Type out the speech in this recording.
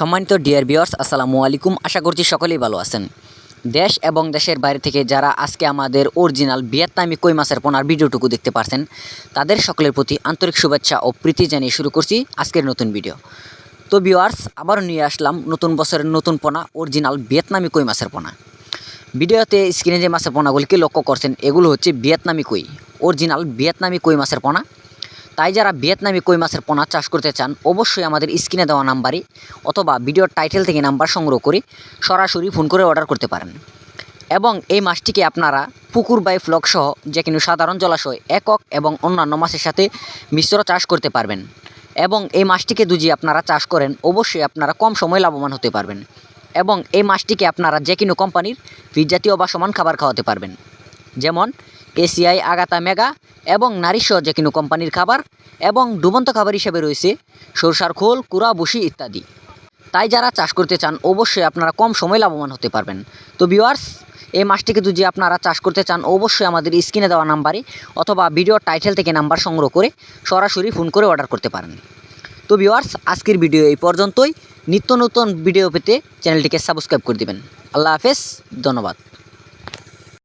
সম্মানিত ডিয়ার বিয়ার্স আসসালামু আলাইকুম। আশা করছি সকলেই ভালো আছেন। দেশ এবং দেশের বাইরে থেকে যারা আজকে আমাদের অরিজিনাল ভিয়েতনামি কই মাছের পোনার ভিডিওটুকু দেখতে পারছেন, তাদের সকলের প্রতি আন্তরিক শুভেচ্ছা ও প্রীতি জানিয়ে শুরু করছি আজকের নতুন ভিডিও তো বিয়ার্স আবারও নিয়ে আসলাম নতুন বছরের নতুন পোনা অরিজিনাল ভিয়েতনামি কই মাছের পোনা। ভিডিওতে স্ক্রিনে যে মাছের পোনাগুলিকে লক্ষ্য করছেন, এগুলো হচ্ছে ভিয়েতনামি কই অরিজিনাল ভিয়েতনামি কই মাছের পোনা। তাই যারা ভিয়েতনামি কই মাছের পোনা চাষ করতে চান, অবশ্যই আমাদের স্ক্রিনে দেওয়া নাম্বারে অথবা ভিডিওর টাইটেল থেকে নাম্বার সংগ্রহ করে সরাসরি ফোন করে অর্ডার করতে পারেন। এবং এই মাছটিকে আপনারা পুকুর বাই ফ্লক সহ যে কোনো সাধারণ জলাশয়, একক এবং অন্যান্য মাছের সাথে মিশ্র চাষ করতে পারবেন। এবং এই মাছটিকে যদি আপনারা চাষ করেন, অবশ্যই আপনারা কম সময় লাভবান হতে পারবেন। এবং এই মাছটিকে আপনারা যে কোনো কোম্পানির ফিজ জাতীয় বা সমান খাবার খাওয়াতে পারবেন। যেমন এসিআই, আগাতা মেগা এবং নারীসহ যে কোনো কোম্পানির খাবার এবং ডুবন্ত খাবার হিসেবে রয়েছে, সরষার খোল, কুড়া বসি ইত্যাদি। তাই যারা চাষ করতে চান, অবশ্যই আপনারা কম সময় লাভবান হতে পারবেন। তো ভিউয়ার্স, এই মাছটিকে যদি আপনারা চাষ করতে চান, অবশ্যই আমাদের স্ক্রিনে দেওয়া নাম্বারে অথবা ভিডিওর টাইটেল থেকে নাম্বার সংগ্রহ করে সরাসরি ফোন করে অর্ডার করতে পারেন। তো ভিউয়ার্স, আজকের ভিডিও এই পর্যন্তই। নিত্য নতুন ভিডিও পেতে চ্যানেলটিকে সাবস্ক্রাইব করে দিবেন। আল্লাহ হাফেজ, ধন্যবাদ।